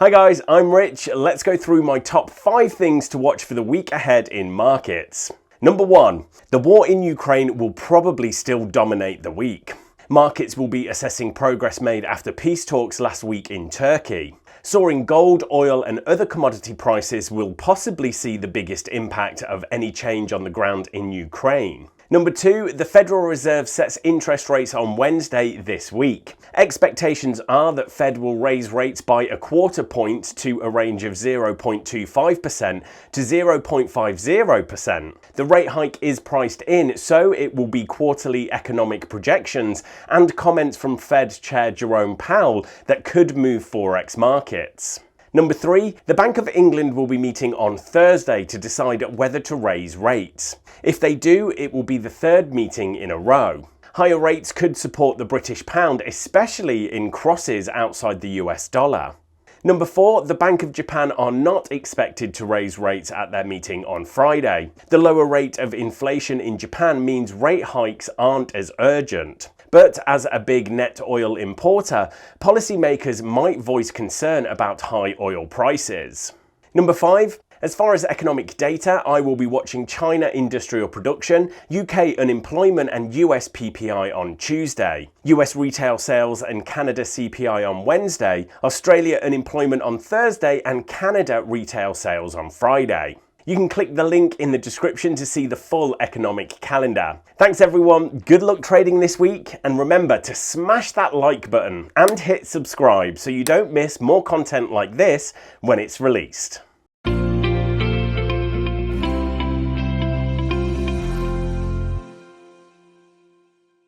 Hi guys, I'm Rich. Let's go through my top five things to watch for the week ahead in markets. Number one, the war in Ukraine will probably still dominate the week. Markets will be assessing progress made after peace talks last week in Turkey. Soaring gold, oil, and other commodity prices will possibly see the biggest impact of any change on the ground in Ukraine. Number two, the Federal Reserve sets interest rates on Wednesday this week. Expectations are that Fed will raise rates by a quarter point to a range of 0.25% to 0.50%. The rate hike is priced in, so it will be quarterly economic projections and comments from Fed Chair Jerome Powell that could move Forex markets. Number three, the Bank of England will be meeting on Thursday to decide whether to raise rates. If they do, it will be the third meeting in a row. Higher rates could support the British pound, especially in crosses outside the US dollar. Number four, the Bank of Japan are not expected to raise rates at their meeting on Friday. The lower rate of inflation in Japan means rate hikes aren't as urgent. But as a big net oil importer, policymakers might voice concern about high oil prices. Number five, as far as economic data, I will be watching China industrial production, UK unemployment, and US PPI on Tuesday, US retail sales and Canada CPI on Wednesday, Australia unemployment on Thursday, and Canada retail sales on Friday. You can click the link in the description to see the full economic calendar. Thanks everyone, good luck trading this week, and remember to smash that like button and hit subscribe so you don't miss more content like this when it's released.